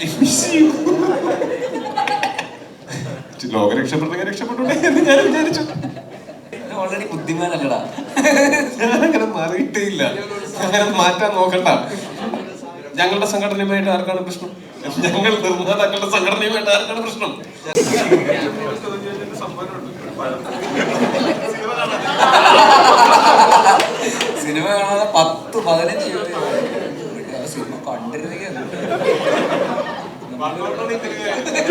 ലോകം രക്ഷപ്പെട്ടെങ്കിൽ രക്ഷപ്പെട്ടോട്ടെ എന്ന് ഞാൻ വിചാരിച്ചു. ഓൾറെഡി ബുദ്ധിമാനല്ലടാ. ഞാൻ അങ്ങനെ മാറിയിട്ടേ ഇല്ല അങ്ങനെ മാറ്റാൻ നോക്കണ്ട. ഞങ്ങളുടെ സംഘടനയുമായിട്ട് ആർക്കാണ് പ്രശ്നം? ഞങ്ങൾ നിർമ്മാതാക്കളുടെ സംഘടനയുമായിട്ട് ആർക്കാണ് പ്രശ്നം? സിനിമ കാണാതെ പത്ത് പതിനഞ്ച് ഇരുപത് ആ സിനിമ കണ്ടിരുന്നെങ്കിൽ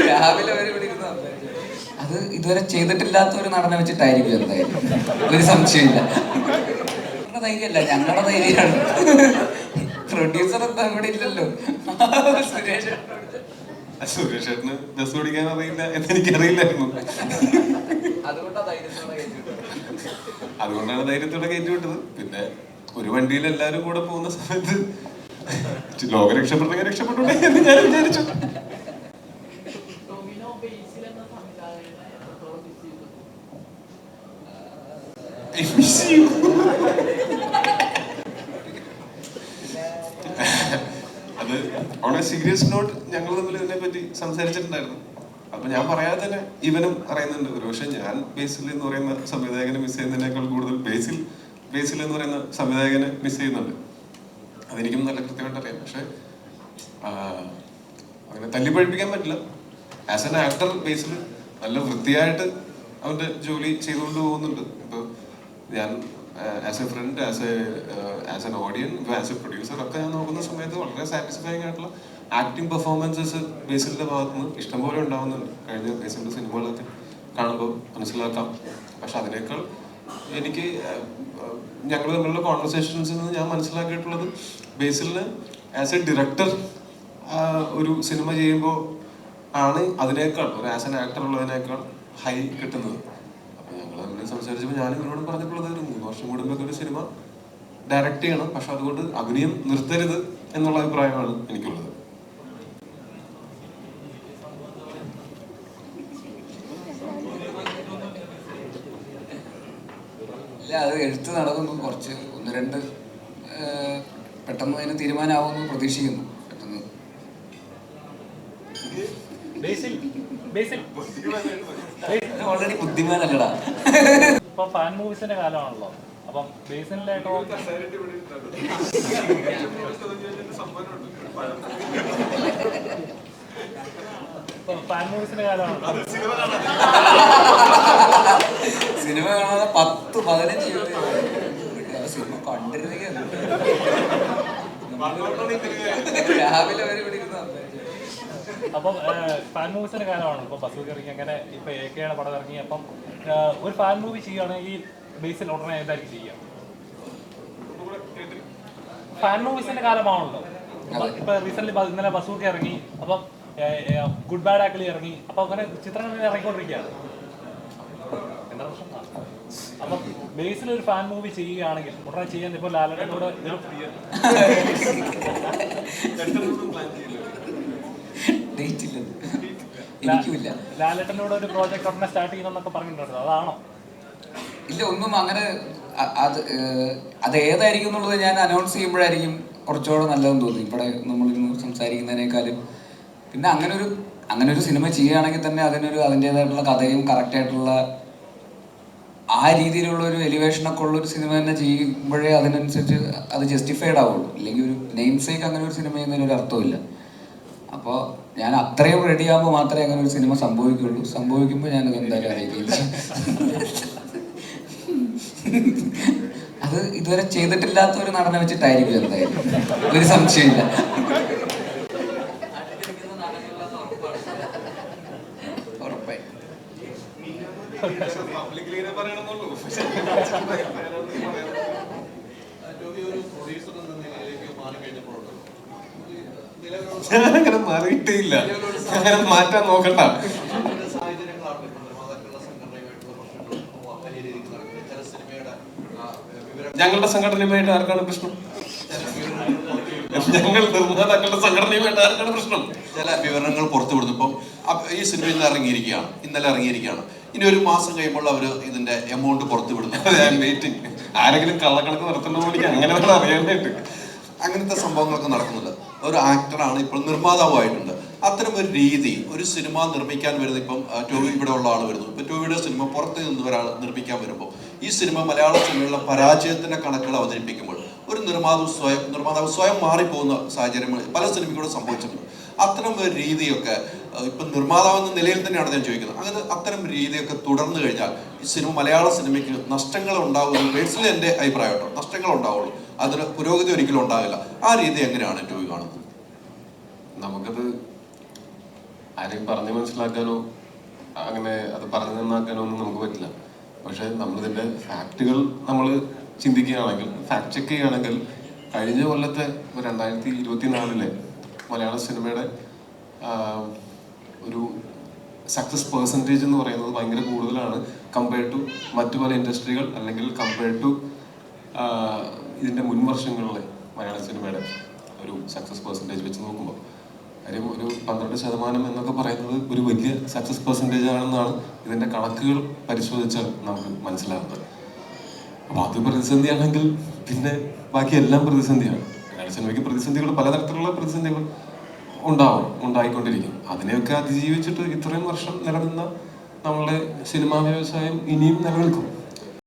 രാവിലെ വരെ ഇവിടെ ഇരുന്ന് അത് ഇതുവരെ ചെയ്തിട്ടില്ലാത്ത ഒരു നടനെ വെച്ചിട്ടായിരിക്കും എന്തായാലും. ഒരു സംശയമില്ല. ഞങ്ങളുടെ ധൈര്യമല്ല ഞങ്ങളുടെ ധൈര്യമാണ്. പ്രൊഡ്യൂസർ എന്താ ഇവിടെ ഇല്ലല്ലോ? സുരേഷ്. സുരേഷ് ബസ് ഓടിക്കാൻ അറിയില്ല എന്ന് എനിക്കറിയില്ലായിരുന്നു. അതുകൊണ്ടാ ധൈര്യത്തോടെ കേട്ടിട്ട് അതുകൊണ്ടാണ് ധൈര്യത്തോടെ കയറ്റി വിട്ടത് പിന്നെ ഒരു വണ്ടിയിൽ എല്ലാവരും കൂടെ പോകുന്ന സമയത്ത് ലോകം രക്ഷപ്പെട്ടെങ്കിൽ രക്ഷപ്പെട്ടു എന്ന് ഞാൻ വിചാരിച്ചു ടൊവിനോ ബേസിൽ എന്ന സംവിധായകനെ എത്രത്തോളം മിസ് ചെയ്തു I miss you. അത് ഓൺ സീരിയസ് നോട്ട് ഞങ്ങൾ തമ്മിൽ ഇതിനെ പറ്റി സംസാരിച്ചിട്ടുണ്ടായിരുന്നു. അപ്പൊ ഞാൻ പറയാതെ തന്നെ ഇവനും അറിയുന്നുണ്ട് ഒരുപക്ഷെ ഞാൻ ബേസിൽ എന്ന് പറയുന്ന സംവിധായകനെ മിസ് ചെയ്യുന്നതിനേക്കാൾ കൂടുതൽ ബേസിൽ ബേസിൽ എന്ന് പറയുന്ന സംവിധായകനെ മിസ് ചെയ്യുന്നുണ്ട്. അതെനിക്കും നല്ല കൃത്യമായിട്ട് അറിയാം. പക്ഷെ അങ്ങനെ തല്ലി പഠിപ്പിക്കാൻ പറ്റില്ല. ആസ് എൻ ആക്ടർ ബേസിൽ നല്ല വൃത്തിയായിട്ട് അവന്റെ ജോലി ചെയ്തുകൊണ്ട് പോകുന്നുണ്ട്. ഇപ്പൊ ഞാൻ as a friend as a as an audience as a producer ഒക്കെ ഞാൻ നോക്കുന്ന സമയത്ത് വളരെ സാറ്റിസ്ഫൈങ് ആയിട്ടുള്ള ആക്ടിങ് പെർഫോമൻസസ് ബേസിലിന്റെ ഭാഗത്ത് നിന്ന് ഇഷ്ടംപോലെ ഉണ്ടാവുന്നുണ്ട്. കഴിഞ്ഞ ബേസിലിന്റെ സിനിമകളൊക്കെ കാണുമ്പോൾ മനസ്സിലാക്കാം. പക്ഷെ അതിനേക്കാൾ എനിക്ക് ഞങ്ങൾ തമ്മിലുള്ള കോൺവെർസേഷൻസിൽ നിന്ന് ഞാൻ മനസ്സിലാക്കിയിട്ടുള്ളത് ബേസിലിന് ആസ് എ ഡയറക്ടർ ഒരു സിനിമ ചെയ്യുമ്പോൾ ആണ് അതിനേക്കാൾ ഒരു ആസ് എൻ ആക്ടർ ഉള്ളതിനേക്കാൾ ഹൈ കിട്ടുന്നത്. സംസാരിച്ചപ്പോൾ ഞാൻ ഇവരോട് പറഞ്ഞിട്ടുള്ളത് ഒരു മൂന്ന് വർഷം കൂടുമ്പോൾ ഒരു സിനിമ ഡയറക്റ്റ് ചെയ്യണം. പക്ഷെ അതുകൊണ്ട് അഭിനയം നിർത്തരുത് എന്നുള്ള അഭിപ്രായമാണ് എനിക്കുള്ളത്. ഇല്ല അത് എഴുത്ത് നടക്കുന്നു. കുറച്ച് ഒന്ന് രണ്ട് പെട്ടെന്ന് അതിന് തീരുമാനമാവുമെന്ന് പ്രതീക്ഷിക്കുന്നു. പെട്ടെന്ന്. ഓൾറെഡി ബുദ്ധിമാനല്ലടാ. ഇപ്പൊ ഫാൻ മൂവീസിന്റെ കാലമാണല്ലോ. അപ്പം ബേസിലായിട്ടോ ഇപ്പൊ ഫാൻ മൂവീസിന്റെ കാലമാണല്ലോ. സിനിമ കാണാതെ പത്ത് പതിനഞ്ച് സിനിമ കണ്ടിരുന്നെങ്കിൽ രാവിലെ വരെ ഇവിടെ ഇരുന്ന് സംസാരിച്ചു. അപ്പം ഫാൻ മൂവീസിന്റെ കാലമാണ്. ഇപ്പൊ ബസ് ഇറങ്ങി അങ്ങനെ ഇപ്പൊ എ കെയുടെ പടം ഇറങ്ങി. അപ്പം ഒരു ഫാൻ മൂവി ചെയ്യുകയാണെങ്കിൽ ബേസിൽ ഉടനെ എന്തായിരിക്കും ചെയ്യുക ഫാൻ മൂവീസിന്റെ കാലമാണല്ലോ. ഇപ്പൊ റീസെന്റ് ഇന്നലെ ബസൂർക്ക് ഇറങ്ങി. അപ്പം ഗുഡ് ബാഡ് ആക്കിളി ഇറങ്ങി. അപ്പൊ അങ്ങനെ ചിത്രങ്ങൾ ഇറങ്ങിക്കൊണ്ടിരിക്കുകയാണ് എന്താ പ്രശ്നം? ആ. അപ്പം ബേസിൽ ഒരു ഫാൻ മൂവി ചെയ്യുകയാണെങ്കിൽ ഉടനെ ചെയ്യാൻ ഇപ്പൊ ലാലനോട് ഡേറ്റ് ഇല്ലത് എനിക്കുമില്ല. ലാലേട്ടനോട് ഒരു പ്രോജക്റ്റ് ഉടനെ സ്റ്റാർട്ട് ചെയ്യണമെന്നൊക്കെ പറഞ്ഞിട്ടുണ്ടോ അതാണോ? ഇല്ല ഒന്നും അങ്ങനെ അത് അത് ഏതായിരിക്കും എന്നുള്ളത് ഞാൻ അനൗൺസ് ചെയ്യുമ്പോഴായിരിക്കും കുറച്ചുകൂടെ നല്ലതെന്ന് തോന്നി ഇവിടെ നമ്മളിന്ന് സംസാരിക്കുന്നതിനേക്കാളും. പിന്നെ അങ്ങനെ ഒരു അങ്ങനെ ഒരു സിനിമ ചെയ്യുകയാണെങ്കിൽ തന്നെ അതിനൊരു അതിന്റെതായിട്ടുള്ള കഥയും കറക്റ്റായിട്ടുള്ള ആ രീതിയിലുള്ള ഒരു എലിവേഷനൊക്കെ ഉള്ള ഒരു സിനിമ തന്നെ ചെയ്യുമ്പോഴേ അതിനനുസരിച്ച് അത് ജസ്റ്റിഫൈഡ് ആവുള്ളൂ. ഇല്ലെങ്കിൽ ഒരു നെയിം സേക്ക് അങ്ങനെ ഒരു സിനിമ ചെയ്യുന്നതിന് ഒരു അർത്ഥമില്ല. അപ്പോൾ ഞാൻ അത്രയും റെഡി ആകുമ്പോൾ മാത്രമേ അങ്ങനെ ഒരു സിനിമ സംഭവിക്കുള്ളൂ. സംഭവിക്കുമ്പോൾ ഞാനത് എന്തായാലും അറിയിക്കില്ല. അത് ഇതുവരെ ചെയ്തിട്ടില്ലാത്ത ഒരു നടനെ വെച്ചിട്ടായിരിക്കും എന്തായാലും. ഒരു സംശയമില്ല. ഒരു പ്രൊഡ്യൂസർ എന്ന നിലയിലേക്ക് മാറി ഞാൻ അങ്ങനെ മാറിയിട്ടേ ഇല്ല. അങ്ങനെ മാറ്റാൻ നോക്കണ്ട. ഞങ്ങളുടെ സംഘടനയുമായിട്ട് ആർക്കാണ് പ്രശ്നം? ഞങ്ങൾ നിർമ്മാതാക്കളുടെ സംഘടനയുമായിട്ട് ആർക്കാണ് പ്രശ്നം? ചില വിവരങ്ങൾ പുറത്തു വിടുന്നു. ഇപ്പം ഈ സിനിമ ഇന്ന് ഇറങ്ങിയിരിക്കുകയാണ്. ഇന്നലെ ഇറങ്ങിയിരിക്കുകയാണ്. ഇനി ഒരു മാസം കഴിയുമ്പോൾ അവർ ഇതിന്റെ എമൗണ്ട് പുറത്തു വിടുന്നു. വെയിറ്റിംഗ് ആരെങ്കിലും കള്ളക്കണക്ക് നടത്തുന്ന പോലെ അങ്ങനെ അറിയാനായിട്ട്. അങ്ങനത്തെ സംഭവങ്ങളൊക്കെ നടക്കുന്നുണ്ട്. ഒരു ആക്ടറാണ് ഇപ്പോൾ നിർമ്മാതാവായിട്ടുണ്ട് അത്തരം ഒരു രീതി ഒരു സിനിമ നിർമ്മിക്കാൻ വരുന്ന ഇപ്പം ടോവി ഇവിടെ ഉള്ള ആൾ വരുന്നു. ഇപ്പം ടോവിയുടെ സിനിമ പുറത്ത് നിന്ന് ഒരാൾ നിർമ്മിക്കാൻ വരുമ്പോൾ ഈ സിനിമ മലയാള സിനിമയിലുള്ള പരാജയത്തിന്റെ കണക്കുകൾ അവതരിപ്പിക്കുമ്പോൾ ഒരു നിർമ്മാതാവ് സ്വയം നിർമ്മാതാവ് സ്വയം മാറിപ്പോകുന്ന സാഹചര്യങ്ങൾ പല സിനിമയ്ക്കൂടെ സംഭവിച്ചിട്ടുണ്ട്. അത്തരം ഒരു രീതിയൊക്കെ ഇപ്പം നിർമ്മാതാവ് എന്ന നിലയിൽ തന്നെയാണ് ഞാൻ ചോദിക്കുന്നത്. അങ്ങനെ അത്തരം രീതിയൊക്കെ തുടർന്നു കഴിഞ്ഞാൽ ഈ സിനിമ മലയാള സിനിമയ്ക്ക് നഷ്ടങ്ങൾ ഉണ്ടാവുമെന്ന് പേഴ്സണലി എന്റെ അഭിപ്രായം കേട്ടോ. നഷ്ടങ്ങൾ ഉണ്ടാവുള്ളൂ. അതിന് പുരോഗതി ഒരിക്കലും ഉണ്ടാകില്ല. ആ രീതി എങ്ങനെയാണ് ടോവി കാണുന്നത്? നമുക്കത് ആരെയും പറഞ്ഞ് മനസ്സിലാക്കാനോ അങ്ങനെ അത് പറഞ്ഞു നന്നാക്കാനോ ഒന്നും നമുക്ക് പറ്റില്ല. പക്ഷെ നമ്മളിതിന്റെ ഫാക്റ്റുകൾ നമ്മൾ ചിന്തിക്കുകയാണെങ്കിൽ ഫാക്ട് ചെക്ക് ചെയ്യുകയാണെങ്കിൽ കഴിഞ്ഞ കൊല്ലത്തെ രണ്ടായിരത്തി ഇരുപത്തിനാലിലെ മലയാള സിനിമയുടെ ഒരു സക്സസ് പെർസെന്റേജ് എന്ന് പറയുന്നത് ഭയങ്കര കൂടുതലാണ്. കമ്പയർഡ് ടു മറ്റു പല ഇൻഡസ്ട്രികൾ അല്ലെങ്കിൽ കമ്പയർഡ് ടു ഇതിന്റെ മുൻവർഷങ്ങളിലെ മലയാള സിനിമയുടെ ഒരു സക്സസ് പെർസെന്റേജ് വെച്ച് നോക്കുമ്പോൾ കാര്യം ഒരു പന്ത്രണ്ട് ശതമാനം എന്നൊക്കെ പറയുന്നത് ഒരു വലിയ സക്സസ് പെർസെന്റേജ് ആണെന്നാണ് ഇതിന്റെ കണക്കുകൾ പരിശോധിച്ചാൽ നമുക്ക് മനസ്സിലാകുന്നത് അപ്പൊ അത് പ്രതിസന്ധിയാണെങ്കിൽ പിന്നെ ബാക്കി എല്ലാം പ്രതിസന്ധിയാണ്. മലയാള സിനിമയ്ക്ക് പ്രതിസന്ധികൾ പലതരത്തിലുള്ള പ്രതിസന്ധികൾ ഉണ്ടാവും ഉണ്ടായിക്കൊണ്ടിരിക്കും. അതിനെയൊക്കെ അതിജീവിച്ചിട്ട് ഇത്രയും വർഷം നിലനിന്ന നമ്മളുടെ സിനിമാ വ്യവസായം ഇനിയും നിലനിൽക്കും.